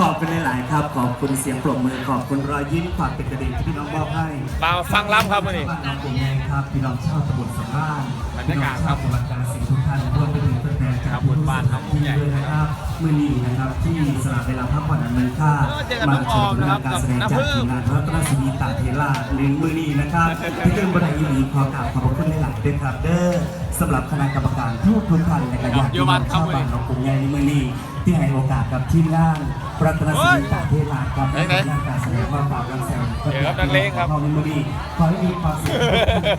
ขอบคุณหลาย ๆ ครับ ขอบคุณเสียงปรบมือ ขอบคุณรอยยิ้มความเป็นกระดิ่งที่พี่น้องมอบให้มาฟังล้ำครับวันนี้ บ้านน้องกรุงแงครับ พี่น้องชาวตำบลสำราญบรรยากาศครับพี่น้องชาวจังหวัดกาฬสินธุ์ทุกท่านรวมไปถึงแฟนๆจากครับบนบ้านครับผู้ใหญ่ด้วยนะครับเมื่อนี้นะครับที่สละเวลาพักผ่อนอันมีค่าเออเจอกับน้องออมนะครับการแสดงกับจากน้ำผึ้ทีงมงานรัตนศินีตาเทราหนึ่งมือนี้นะครับที่เกินบันไดอีหลีขอกราบขอบพระคุณหลาย ๆ ด้วยครับเด้อสำหรับคณะกรรมการทุกทุกๆท่านนะครับอยากอยู่ที่บ้าน้นองครัชาบวบ้านน้องกรุงแงในมือนี้ที่ให้โอกาสกับทีมงาน รัตนศินีตากเทราครับไหนไหนการแสดงมาฝากกันแซวเดี๋ยวครับนักเลงครับขอในมือนี้ขอให้มีความสุข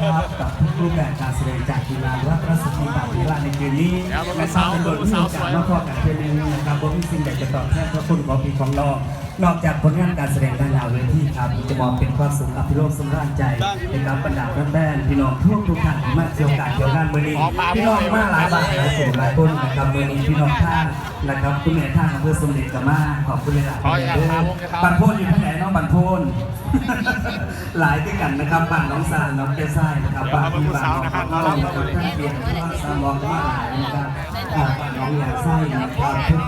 ครับกับทุกรูปแบบการแสดงจากทีมงารัตนศินีตากเทราในคืนนี้และสร้าวเป็นโดยมันที่สาวโอกาสสวยมาพอกันเพื่อนนะครับผมมีสิ่งใดจะตอบแทนพระคุณของพี่ของน้องนอกจากผลงานการแสดงด้านดาวเวทีครับจะมองเป็นความสุขอภิโรมสมราญใจในการบรรดาแฟนพี่น้องทั่วทุกท่านมาเที่ยวการเที่ยวงานเมื่อนี้พี่น้องมาหลายบ้าทหลายกลุ่มหลายคนนะครับเมื่อนี้พี่น้องท่านนะครับคุณแม่ท่านอำเภอสมเด็จกับมาขอบคุณเลยล่ะขออย่าพาผมนะครับบันโพนอยู่ที่ไหนน้องบันโพนหลายด้วยกันนะครับบ้านน้องซานน้องแก้วไส้นะครับบ้านที่บ้านน้องข้าวต้มนะครับท่านเปลี่ยนที่บ้านซามองก็มาหลายนะครับอ่าบ้านน้องยาไส้นะครับทุกท่า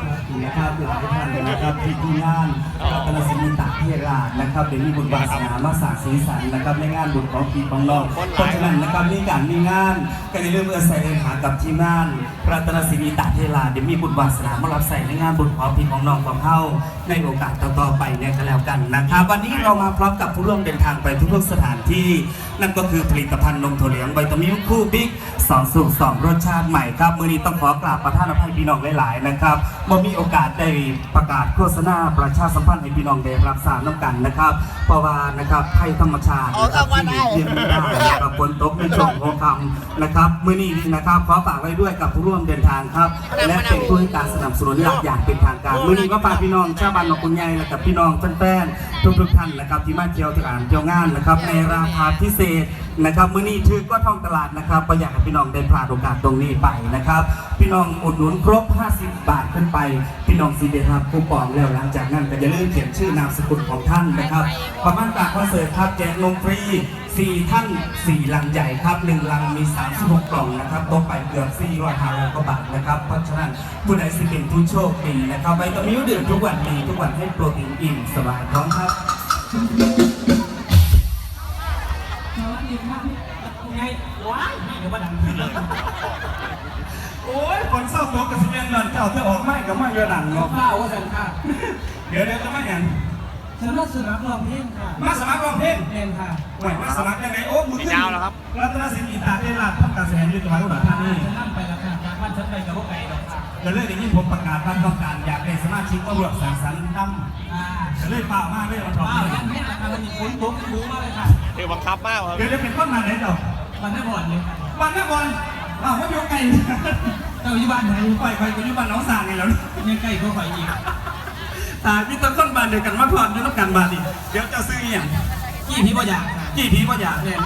นนะครับหลายท่านเลยนะครับที่ที่งานรัตนศิลป์ตากเทราชนะครับเดี๋ยวมีบุญวาสนามาสร้างสีสันนะครับในงานบุญของพี่ของน้องเพราะฉะนั้นนะครับมีการมีงานก็ในเรื่องเอื้อใส่เอื้อหากับทีมงานรัตนศิลป์ตากเทราชเดี๋ยวมีบุญวาสนามารับใส่ในงานบุญของพี่ของน้องของเฮาในโอกาสต่อๆไปเนี่ยก็แล้วกันนะครับวันนี้เรามาพร้อมกับผู้ร่วมเดินทางไปทุกๆสถานที่ นั่นก็คือผลิตภัณฑ์นมถั่วเหลืองใบตามิลคู่บิ๊กสองสูตรสองรสชาติใหม่ครับมือนี้ต้องขอกราบประท่านอภัยพี่น้องหลายๆนะครับบ่มีโอกาสได้ประกาศโฆษณาประชาสัมพันธ์ให้พี่น้องได้รับทราบน้ำกันนะครับเพราะว่านะครับภัยธรรมชาตินะครับที่หลีกเลี่ยงไม่ได้นะครับฝนตกในช่วงหัวค่ำนะครับมือนี้นะครับขอฝากไว้ด้วยกับผู้ร่วมเดินทางครับ และเป็นผู้ให้การสนับสนุนหลักอย่างเป็นทางการมือนี้ก็ฝากพี่น้องชาวบ้านหนองกุญใหญ่และกับพี่น้องแฟนๆทุกๆท่านนะครับที่มาเที่ยวที่อ่านเที่ยวงานนะครับในราคาพิเศษนะครับมือนี้ถือก็ท่องตลาดนะครับประหยัดให้พี่น้องได้พลาดโอกาสตรงนี้ไปนะครับ พี่น้องอุดหนุนครบ 50 บาทขึ้นไป พี่น้องซีเดรับคูปองแล้วหลังจากนั้นก็อย่าลืมเขียนชื่อนามสกุลของท่านนะครับประมาณจากคอนเสิร์ตครับแจกนมฟรี4ท่าน4ลังใหญ่ครับ1ลังมี 36 กล่องนะครับตกไปเกือบ400ฮากว่าบาทนะครับ เพราะฉะนั้นผู้ใดสิเป็นผู้โชคดีนะครับไวตามิลดื่มทุกวันดีทุกวันให้โปรตีนอิ่มสบายท้องครับ ไงว้ายเดี๋ยวมาดังขึ้นเลยโอ้ยฝนเศร้าตกกับสิเมนนอนเจ้าเธอออกไม่กับไม่เรือดังเนาะข้าวว่าสันค่ะเดี๋ยวเดี๋ยวจะไม่เห็นฉันมาสมัครร้องเพลงค่ะ มาสมัครร้องเพลงเพลงค่ะหวยมาสมัครยังไงโอ้มือไม่ยาวแล้วครับรัตนศิลป์อินตาเทราชทำการแสดงอยู่จังหวัดอุดรธานีฉันนั่งไปแล้วค่ะจากบ้านฉันไปกับพวกไก่ดอกค่ะก็เลยได้ยินผมประกาศว่าต้องการอยากเป็นสมาชิกตำรวจสังสรรค์ตั้มอ่าก็เลยเปล่ามากเลยมันร้องว้าวเพลนั่งนแม่ราคามันมีฝนตกรู้มากเลยค่ะเดี๋ยวบังคับมากครับเดี๋ยวจะเป็นต้นมาไหนเจ้า วันหน้าบ่อนเลยค่ะวันนครอ้าวว่าอยู่ไกลเจ้าอยู่บ้านไหนไปไปกูอยู่บ้านน้องสางไงแล้ว ยังใกล้ก็ข่อยอีกตายพี่ต้นต้นบ้านเดียวกันมาพร้อมอยู่ต้องกันบ้านดิเดี๋ยวจะซื้ออหย่างกี่พี่บ่อยากค่ะกี่พีพ่ออยากเนี่ย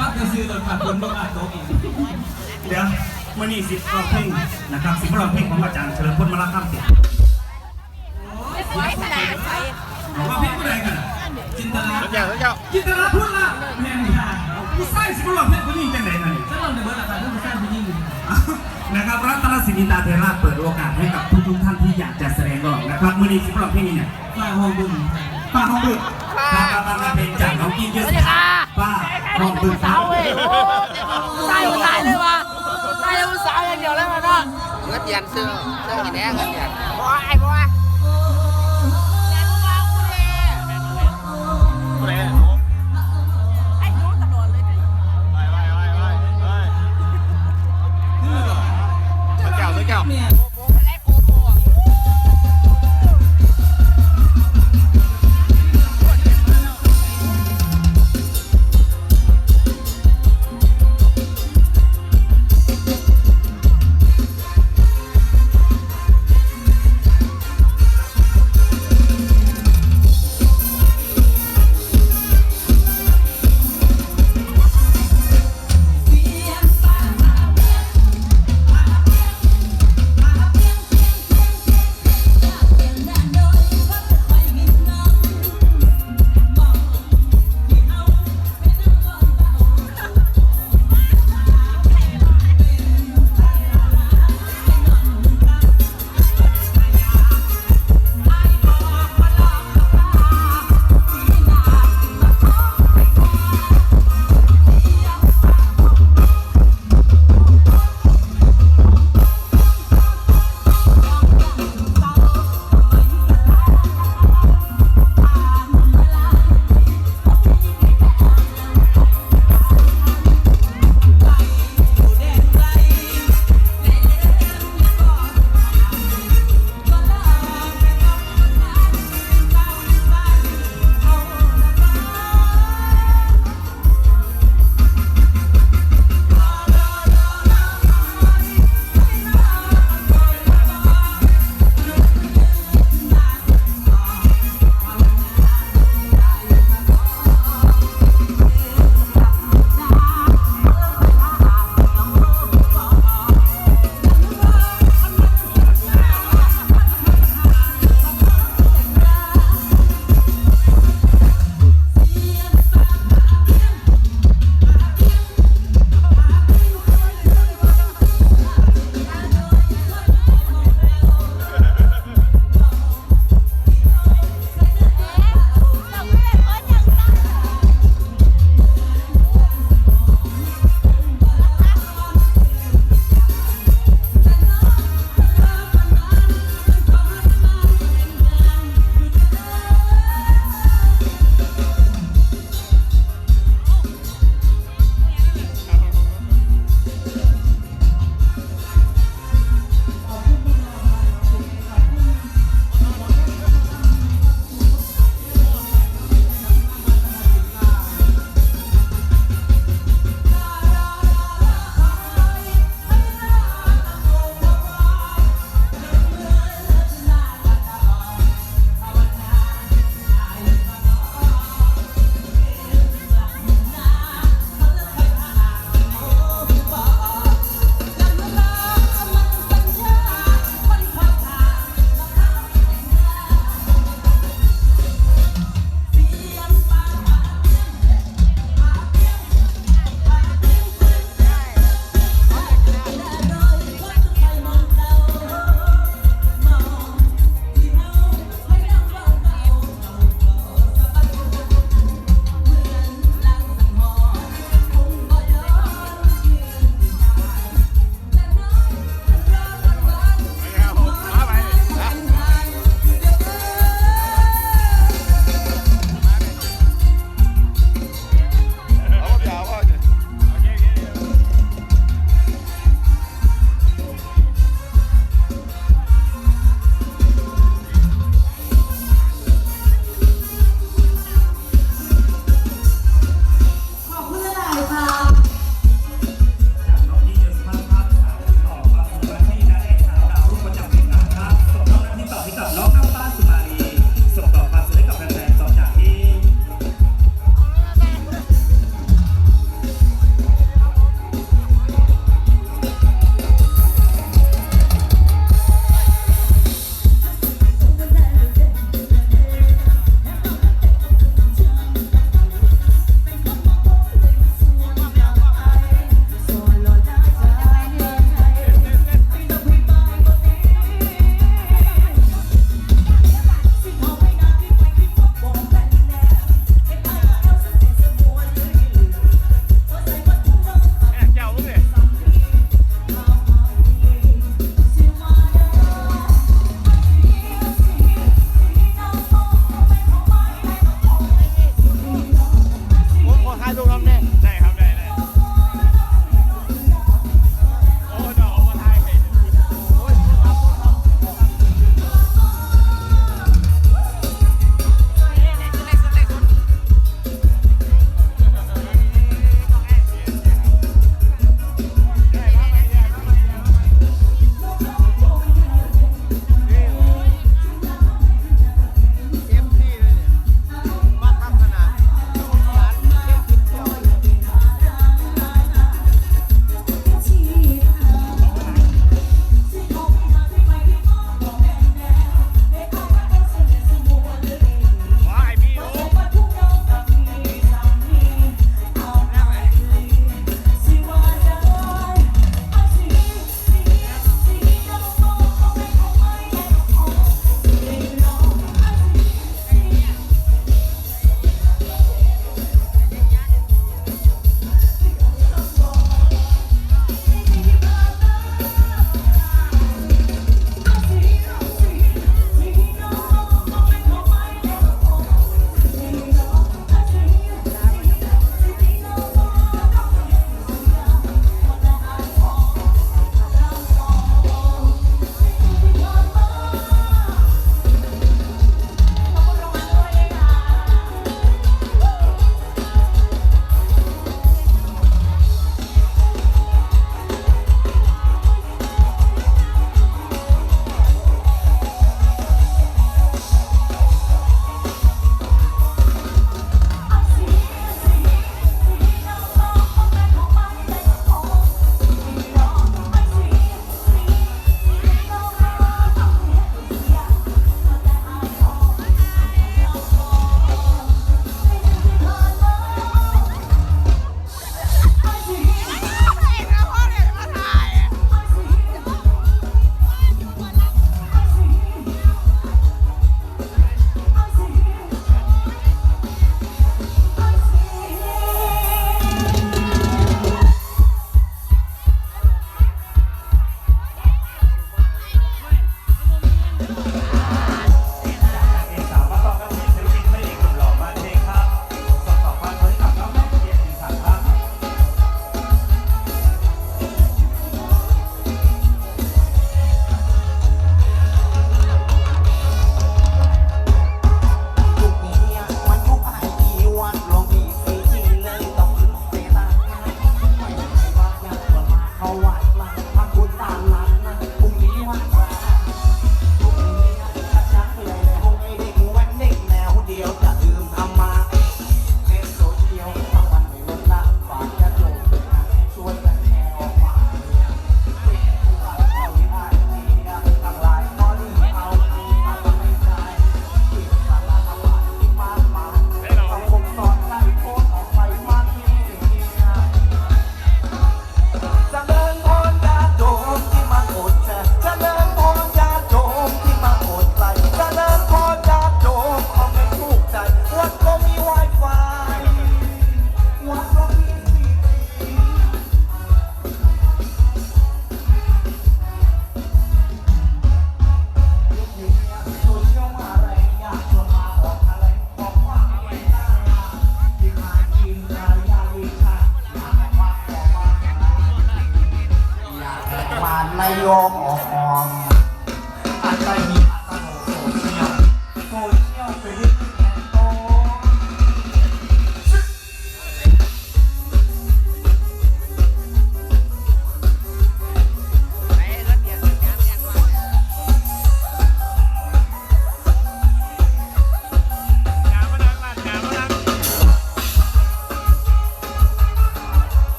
ก็คือซื้อตอนผ่านคนบ้านโต๊ะอีกเดี๋ยวมื่อนี้สิบร้องเพลงนะครับสิบร้องเพลงของอาจารย์เฉลิมพลมาลาค่ำเสียงไว้ไหนไปว่าเพลงอะไรกัน จินตลาแล้วเจ้าแล้วเจ้าจินตลาพูดละแม่ค่ะผู้ใส่สิบร้องเพลงคนนี้จังไหนนั่นนี่ฉันลองในเบอร์ราคาต้องไปสร้างที่ยิ่งนะครับรัตนศิลป์ตาเทราชเปิดโอกาสให้กับทุกๆท่านที่อยากจะแสดงออกนะครับมื่อนี้สิบร้องเพลงนี้เนี่ยฝ้าห้องบุญป้าห้องบึกป้าป้าป้าเพลงจากน้องกินเยอะป้าห้องบึกสาวเว้ยโอ้ตายตายเลยวะตายแล้วสาวอย่างเดียวเลยมันเนาะเงินเดือนซื้อซื้อกี่แน่เงินเดือนบอยไอ้บอ ยผู้ใดเนี่ยไอ้ยูตลอดเลยไปไปไปไปไปแล้วเจ้าแล้วเจ้า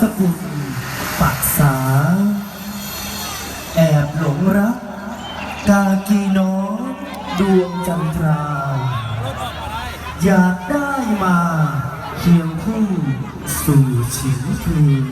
สกุลปักษา แอบหลงรัก กากีน้องดวงจันทรา อยากได้มาเคียงคู่สู่ชิงคืน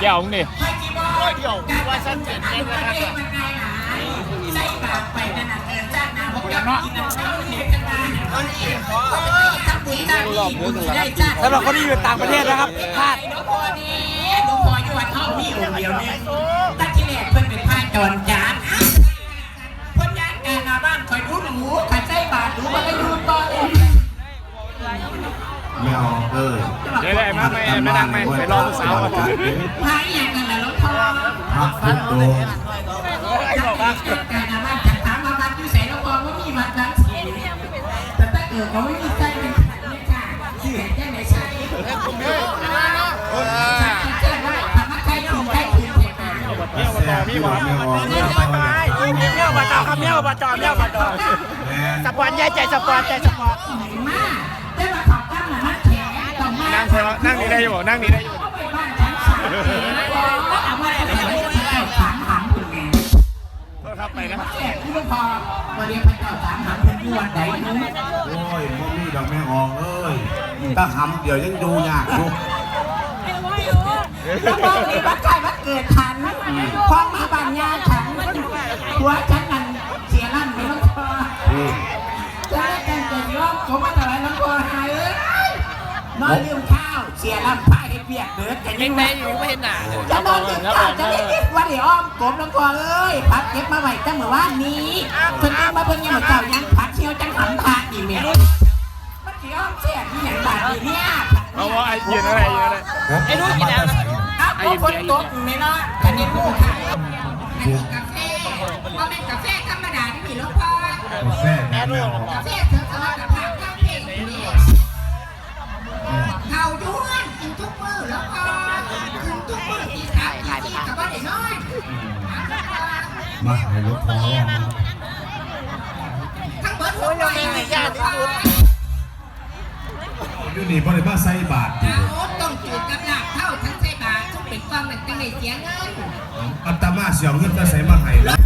เดี๋ยวนี่ไม่กี่บ่เดี๋ยวว่าฉันเทศมันไหายใส่บาปไปนั่นะเกินจ้าน้ำผมจะกินน้ำเช้าเด็กกันมาเอาเองเออทำบุญจ้าดีบุญได้จ้าสำหรับคนที่อยู่ต่างประเทศนะครับพลาดหลวงพอนี่หลวงพ่อยู่วัดห้องมีองค์เดียวนี่ตั้งที่แรกเพิ่นเป็นพระจรจานเไม่เอาเออเดี๋ยวได้มาไม่ไม่ดังไม่ไปรอผู้สาวก่อนพายอย่างกันแหละหลวงพ่อพักพุทโธการมาบ้านฉันถามมาบ้านอยู่ใส่หลวงพ่อว่ามีวัดนั้นสิแต่ถ้าเกิดเขาไม่มีใจเป็นขันเนี่ยค่ะเสียแค่ไหนใช่ใช่ใช่ว่าธรรมะใครถึงใครถึงเนี่ยค่ะแซ่บพี่หวานไม่ออกไม่เอาเลยเมี่ยวบาจอครับเมี่ยวบาจอเมี่ยวบาจอแม่สปอนใหญ่ใจสปอนใจสปอนมาก นั่งใช่ไหมนั่งนี่ได้อยู่นั่งนี่ได้อยู่เข้าไปบ้านชั้นสามก็เอามาได้ไม่ได้สามหางถึงไงโทษครับไปนะแข่งที่พอมาเรียนพระเจ้าสามหางเป็นที่วันไหนนู้โอ้ยพวกนี้ดอกไม่ออกเอ้ยถ้าหำเดี๋ยวยังดูยากอยู่แล้วพอมีวัดใกล้วัดเกิดฉันพอมาบ้านญาติฉันหัวฉัน นอนลืมข้าว เสียลั่นพายให้เปียกเดือดแต่ยังไงอยู่ไม่เห็นหนาจะนอนลืมข้าวจะได้คิดว่าเดี๋ยวอ้อมกลมหลวงพ่อเอ้ยพักเก็บมาไว้ตั้งเมื่อวานนี้เพิ่นเอามาเพิ่นยังมาเจ้ายังพักเชียวจังหันพาอีเมลมันสิอ้อมเสียที่อย่างบาดนี้เนี่ยเอาเอาว่าไอ้ยืนอะไรยืนอะไรไอ้นู้นกินน้ำอ้าวคนตกไม่เนาะอันนี้ผู้ขายอันนี้กาแฟว่าเป็นกาแฟธรรมดาที่มีรสพอกาแฟแม่ออกกาแฟเถอะสำหรับกาแฟ กินทุกมื้อที่สามที่สี่กับว่าได้น้อยมาให้รถพอว่าทั้งเบิดหัวใจมีญาติที่สุดอยู่นี่บ่ได้มาใส่บาทเอาต้องจูดกับหลักเท่าทั้งใส่บาททุกเป็นความมันตั้งในเสียเงินอัตมาเสียเงินจะใส่มาให้แล้ว